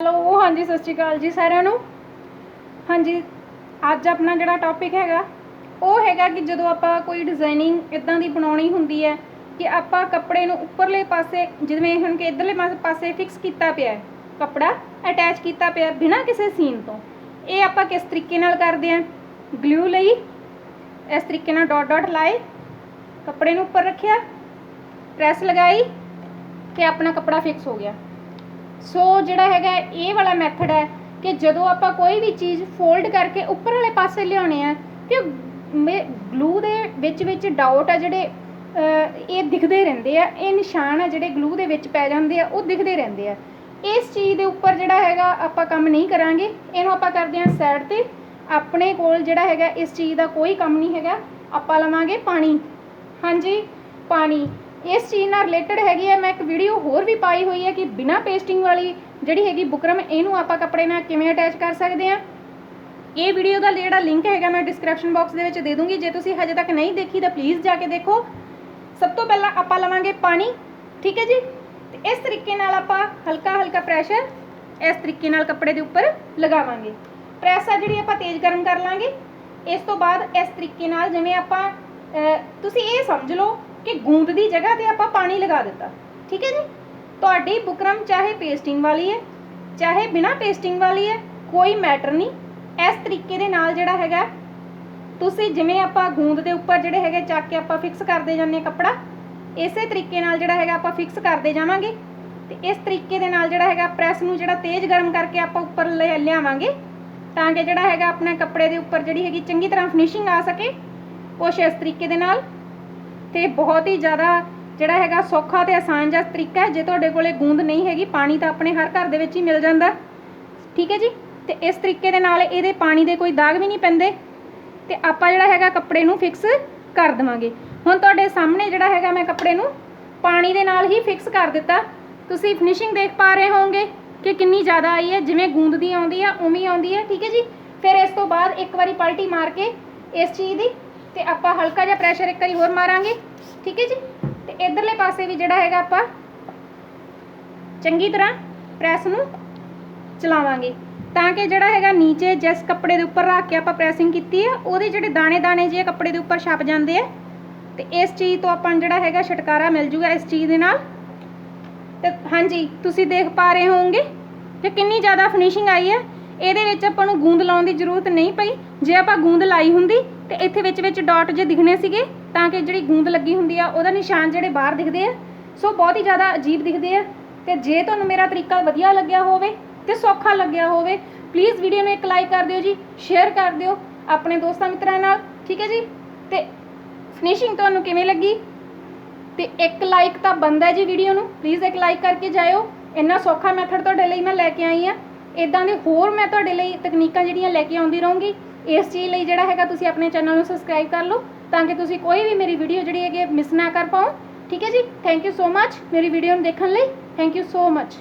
Hello, ਹਾਂਜੀ, ਸਤਿ ਸ਼੍ਰੀ ਅਕਾਲ ਜੀ ਸਾਰਿਆਂ ਨੂੰ। ਹਾਂਜੀ, ਅੱਜ ਆਪਣਾ ਜਿਹੜਾ ਟੌਪਿਕ ਹੈਗਾ, ਉਹ ਹੈਗਾ ਕਿ ਜਦੋਂ ਆਪਾਂ ਕੋਈ ਡਿਜ਼ਾਈਨਿੰਗ ਇਦਾਂ ਦੀ ਬਣਾਉਣੀ ਹੁੰਦੀ ਹੈ ਕਿ ਆਪਾਂ ਕੱਪੜੇ ਨੂੰ ਉੱਪਰਲੇ ਪਾਸੇ, ਜਿਵੇਂ ਹੁਣ ਕਿ ਇਧਰਲੇ ਪਾਸੇ ਫਿਕਸ ਕੀਤਾ ਪਿਆ ਹੈ, ਕੱਪੜਾ ਅਟੈਚ ਕੀਤਾ ਪਿਆ ਬਿਨਾਂ ਕਿਸੇ ਸੀਨ ਤੋਂ, ਇਹ ਆਪਾਂ ਕਿਸ ਤਰੀਕੇ ਨਾਲ ਕਰਦੇ ਹਾਂ? ਗਲੂ ਲਈ, ਇਸ ਤਰੀਕੇ ਨਾਲ ਡਾਟ ਡਾਟ ਲਾਏ, ਕੱਪੜੇ ਨੂੰ ਉੱਪਰ ਰੱਖਿਆ ਪ੍ਰੈਸ ਲਗਾਈ ਤੇ ਆਪਣਾ ਕੱਪੜਾ ਫਿਕਸ ਹੋ ਗਿਆ। ਸੋ ਜਿਹੜਾ ਹੈਗਾ ਇਹ ਵਾਲਾ ਮੈਥਡ ਹੈ ਕਿ ਜਦੋਂ ਆਪਾਂ ਕੋਈ ਵੀ ਚੀਜ਼ ਫੋਲਡ ਕਰਕੇ ਉੱਪਰ ਵਾਲੇ ਪਾਸੇ ਲਿਆਉਣੇ ਆ, ਤੇ ਗਲੂ ਦੇ ਵਿੱਚ ਵਿੱਚ ਡਾਊਟ ਆ ਜਿਹੜੇ ਇਹ ਦਿਖਦੇ ਰਹਿੰਦੇ ਆ, ਇਹ ਨਿਸ਼ਾਨ ਆ ਜਿਹੜੇ ਗਲੂ ਦੇ ਵਿੱਚ ਪੈ ਜਾਂਦੇ ਆ, ਉਹ ਦਿਖਦੇ ਰਹਿੰਦੇ ਆ। ਇਸ ਚੀਜ਼ ਦੇ ਉੱਪਰ ਜਿਹੜਾ ਹੈਗਾ, ਆਪਾਂ ਕੰਮ ਨਹੀਂ ਕਰਾਂਗੇ। ਇਹਨੂੰ ਆਪਾਂ ਕਰਦੇ ਹਾਂ ਸਾਈਡ ਤੇ। ਆਪਣੇ ਕੋਲ ਜਿਹੜਾ ਹੈਗਾ, ਇਸ ਚੀਜ਼ ਦਾ ਕੋਈ ਕੰਮ ਨਹੀਂ ਹੈਗਾ। ਆਪਾਂ ਲਵਾਂਗੇ ਪਾਣੀ। ਹਾਂਜੀ, ਪਾਣੀ। ਇਸ ਚੀਜ਼ ਨਾਲ ਰਿਲੇਟਡ ਹੈਗੀ ਹੈ, ਮੈਂ ਇੱਕ ਵੀਡੀਓ ਹੋਰ ਵੀ ਪਾਈ ਹੋਈ ਹੈ ਕਿ ਬਿਨਾ ਪੇਸਟਿੰਗ ਵਾਲੀ ਜਿਹੜੀ ਹੈਗੀ ਬੁਕਰਮ, ਇਹਨੂੰ ਆਪਾਂ ਕੱਪੜੇ ਨਾਲ ਕਿਵੇਂ ਅਟੈਚ ਕਰ ਸਕਦੇ ਆ ਇਹ ਵੀਡੀਓ ਦਾ ਜਿਹੜਾ ਲਿੰਕ ਹੈਗਾ, ਮੈਂ ਡਿਸਕ੍ਰਿਪਸ਼ਨ ਬਾਕਸ ਦੇ ਵਿੱਚ ਦੇ ਦੂੰਗੀ। ਜੇ ਤੁਸੀਂ ਹਜੇ ਤੱਕ ਨਹੀਂ ਦੇਖੀ, ਤਾਂ ਪਲੀਜ਼ ਜਾ ਕੇ ਦੇਖੋ। ਸਭ ਤੋਂ ਪਹਿਲਾਂ ਆਪਾਂ ਲਵਾਂਗੇ ਪਾਣੀ, ਠੀਕ ਹੈ ਜੀ? ਤੇ ਇਸ ਤਰੀਕੇ ਨਾਲ ਆਪਾਂ ਹਲਕਾ ਹਲਕਾ ਪ੍ਰੈਸ਼ਰ ਇਸ ਤਰੀਕੇ ਨਾਲ ਕੱਪੜੇ ਦੇ ਉੱਪਰ ਲਗਾਵਾਂਗੇ। ਪ੍ਰੈਸ ਆ ਜਿਹੜੀ ਆਪਾਂ ਤੇਜ਼ ਗਰਮ ਕਰ ਲਾਂਗੇ। ਇਸ ਤੋਂ ਬਾਅਦ ਇਸ ਤਰੀਕੇ ਨਾਲ ਜਿਵੇਂ ਆਪਾਂ ਤੁਸੀਂ ਇਹ ਸਮਝ ਲਓ ਕਿ ਗੂੰਦ ਦੀ ਜਗ੍ਹਾ ਤੇ ਆਪਾਂ ਪਾਣੀ ਲਗਾ ਦਿੱਤਾ। ਠੀਕ ਹੈ ਜੀ? ਤੁਹਾਡੀ ਬੁਕਰਮ ਚਾਹੇ ਪੇਸਟਿੰਗ ਵਾਲੀ ਹੈ, ਚਾਹੇ ਬਿਨਾ ਪੇਸਟਿੰਗ ਵਾਲੀ ਹੈ, ਕੋਈ ਮੈਟਰ ਨਹੀਂ। ਇਸ ਤਰੀਕੇ ਦੇ ਨਾਲ ਜਿਹੜਾ ਹੈਗਾ, ਤੁਸੀਂ ਜਿਵੇਂ ਆਪਾਂ ਗੂੰਦ ਦੇ ਉੱਪਰ ਜਿਹੜੇ ਹੈਗੇ ਚੱਕ ਕੇ ਆਪਾਂ ਫਿਕਸ ਕਰਦੇ ਜਾਂਦੇ ਕੱਪੜਾ, ਇਸੇ ਤਰੀਕੇ ਨਾਲ ਜਿਹੜਾ ਹੈਗਾ ਆਪਾਂ ਫਿਕਸ ਕਰਦੇ ਜਾਵਾਂਗੇ। ਤੇ ਇਸ ਤਰੀਕੇ ਦੇ ਨਾਲ ਜਿਹੜਾ ਹੈਗਾ ਪ੍ਰੈਸ ਨੂੰ ਜਿਹੜਾ ਤੇਜ਼ ਗਰਮ ਕਰਕੇ ਆਪਾਂ ਉੱਪਰ ਲੈ- ਲਿਆਵਾਂਗੇ, ਤਾਂ ਕਿ ਜਿਹੜਾ ਹੈਗਾ ਆਪਣੇ ਕੱਪੜੇ ਦੇ ਉੱਪਰ ਜਿਹੜੀ ਹੈਗੀ ਚੰਗੀ ਤਰ੍ਹਾਂ ਫਿਨਿਸ਼ਿੰਗ ਆ ਸਕੇ। ਕੁਛ ਇਸ ਤਰੀਕੇ ਦੇ ਨਾਲ ਤੇ ਬਹੁਤ ਹੀ ਜ਼ਿਆਦਾ ਜਿਹੜਾ ਹੈਗਾ ਸੌਖਾ ਤੇ ਆਸਾਨ ਜਿਹਾ ਤਰੀਕਾ ਹੈ। ਜੇ ਤੁਹਾਡੇ ਕੋਲੇ ਗੂੰਦ ਨਹੀਂ ਹੈਗੀ, ਪਾਣੀ ਤਾਂ ਆਪਣੇ ਹਰ ਘਰ ਦੇ ਵਿੱਚ ਹੀ ਮਿਲ ਜਾਂਦਾ। ਠੀਕ ਹੈ ਜੀ? ਤੇ ਇਸ ਤਰੀਕੇ ਦੇ ਨਾਲ ਇਹਦੇ ਪਾਣੀ ਦੇ ਕੋਈ ਦਾਗ ਵੀ ਨਹੀਂ ਪੈਂਦੇ। ਤੇ ਆਪਾਂ ਜਿਹੜਾ ਹੈਗਾ ਕੱਪੜੇ ਨੂੰ ਫਿਕਸ ਕਰ ਦੇਵਾਂਗੇ। ਹੁਣ ਤੁਹਾਡੇ ਸਾਹਮਣੇ ਜਿਹੜਾ ਹੈਗਾ ਮੈਂ ਕੱਪੜੇ ਨੂੰ ਪਾਣੀ ਦੇ ਨਾਲ ਹੀ ਫਿਕਸ ਕਰ ਦਿੱਤਾ। ਤੁਸੀਂ ਫਿਨਿਸ਼ਿੰਗ ਦੇਖ ਪਾ ਰਹੇ ਹੋਵੋਗੇ ਕਿ ਕਿੰਨੀ ਜ਼ਿਆਦਾ ਆਈ ਹੈ। ਜਿਵੇਂ ਗੂੰਦ ਦੀ ਆਉਂਦੀ ਆ, ਉਵੇਂ ਆਉਂਦੀ ਹੈ। ਠੀਕ ਹੈ ਜੀ? ਫਿਰ ਇਸ ਤੋਂ ਬਾਅਦ ਇੱਕ ਵਾਰੀ ਪਲਟੀ ਮਾਰ ਕੇ ਇਸ ਚੀਜ਼ ਦੀ ਤੇ ਆਪਾਂ ਹਲਕਾ ਜਿਹਾ ਪ੍ਰੈਸ਼ਰ ਇੱਕ ਵਾਰੀ ਹੋਰ ਮਾਰਾਂਗੇ। ਠੀਕ ਹੈ ਜੀ? ਤੇ ਇਧਰਲੇ ਪਾਸੇ ਵੀ ਜਿਹੜਾ ਹੈਗਾ ਆਪਾਂ ਚੰਗੀ ਤਰ੍ਹਾਂ ਪ੍ਰੈਸ ਨੂੰ ਚਲਾਵਾਂਗੇ। ਤਾਂ ਕਿ ਜਿਹੜਾ ਹੈਗਾ ਨੀਚੇ ਜਿਸ ਕੱਪੜੇ ਦੇ ਉੱਪਰ ਰੱਖ ਕੇ ਆਪਾਂ ਪ੍ਰੈਸਿੰਗ ਕੀਤੀ ਹੈ, ਉਹਦੇ ਜਿਹੜੇ ਦਾਣੇ ਦਾਣੇ ਜਿਹੇ ਕੱਪੜੇ ਦੇ ਉੱਪਰ ਛਪ ਜਾਂਦੇ ਆ ਤੇ ਇਸ ਚੀਜ਼ ਤੋਂ ਆਪਾਂ ਨੂੰ ਜਿਹੜਾ ਹੈਗਾ ਛੁਟਕਾਰਾ ਮਿਲ ਜੂਗਾ ਇਸ ਚੀਜ਼ ਦੇ ਨਾਲ। ਤੇ ਹਾਂਜੀ, ਤੁਸੀਂ ਦੇਖ ਪਾ ਰਹੇ ਹੋਵੋਗੇ ਕਿ ਕਿੰਨੀ ਜ਼ਿਆਦਾ ਫਿਨਿਸ਼ਿੰਗ ਆਈ ਹੈ। ਇਹਦੇ ਵਿੱਚ ਆਪਾਂ ਨੂੰ ਗੂੰਦ ਲਾਉਣ ਦੀ ਜ਼ਰੂਰਤ ਨਹੀਂ ਪਈ। ਜੇ ਆਪਾਂ ਗੂੰਦ ਲਾਈ ਹੁੰਦੀ ਤੇ ਇੱਥੇ ਵਿੱਚ ਵਿੱਚ ਡਾਟ ਜੇ ਦਿਖਣੇ ਸੀਗੇ, ਤਾਂ ਕਿ ਜਿਹੜੀ ਗੂੰਦ ਲੱਗੀ ਹੁੰਦੀ ਆ, ਉਹਦਾ ਨਿਸ਼ਾਨ ਜਿਹੜੇ ਬਾਹਰ ਦਿਖਦੇ ਆ, ਸੋ ਬਹੁਤ ਹੀ ਜ਼ਿਆਦਾ ਅਜੀਬ ਦਿਖਦੇ ਆ। ਤੇ ਜੇ ਤੁਹਾਨੂੰ ਮੇਰਾ ਤਰੀਕਾ ਵਧੀਆ ਲੱਗਿਆ ਹੋਵੇ ਤੇ ਸੌਖਾ ਲੱਗਿਆ ਹੋਵੇ ਪਲੀਜ਼ ਵੀਡੀਓ ਨੂੰ ਇੱਕ ਲਾਈਕ ਕਰ ਦਿਓ ਜੀ ਸ਼ੇਅਰ ਕਰ ਦਿਓ ਆਪਣੇ ਦੋਸਤਾਂ ਮਿੱਤਰਾਂ ਨਾਲ, ਠੀਕ ਹੈ ਜੀ? ਤੇ ਫਿਨਿਸ਼ਿੰਗ ਤੁਹਾਨੂੰ ਕਿਵੇਂ ਲੱਗੀ? ਤੇ ਇੱਕ ਲਾਈਕ ਤਾਂ ਬੰਦਾ ਜੀ ਵੀਡੀਓ ਨੂੰ ਪਲੀਜ਼ ਇੱਕ ਲਾਈਕ ਕਰਕੇ ਜਾਇਓ। ਇੰਨਾ ਸੌਖਾ ਮੈਥਡ ਤੁਹਾਡੇ ਲਈ ਮੈਂ ਲੈ ਕੇ ਆਈ ਆ। ਇਦਾਂ ਦੇ ਹੋਰ ਮੈਂ ਤੁਹਾਡੇ ਲਈ ਤਕਨੀਕਾਂ ਜਿਹੜੀਆਂ ਲੈ ਕੇ ਆਉਂਦੀ ਰਹੂੰਗੀ ਇਸ ਚੀਜ਼ ਲਈ ਜਿਹੜਾ ਹੈਗਾ ਤੁਸੀਂ ਆਪਣੇ ਚੈਨਲ ਨੂੰ ਸਬਸਕ੍ਰਾਈਬ ਕਰ ਲਓ ਤਾਂ ਕਿ ਤੁਸੀਂ ਕੋਈ ਵੀ ਮੇਰੀ ਵੀਡੀਓ ਜਿਹੜੀ ਹੈਗੀ ਮਿਸ ਨਾ ਕਰ ਪਾਓ। ਠੀਕ ਹੈ ਜੀ? ਥੈਂਕ ਯੂ ਸੋ ਮੱਚ ਮੇਰੀ ਵੀਡੀਓ ਨੂੰ ਦੇਖਣ ਲਈ ਥੈਂਕ ਯੂ ਸੋ ਮੱਚ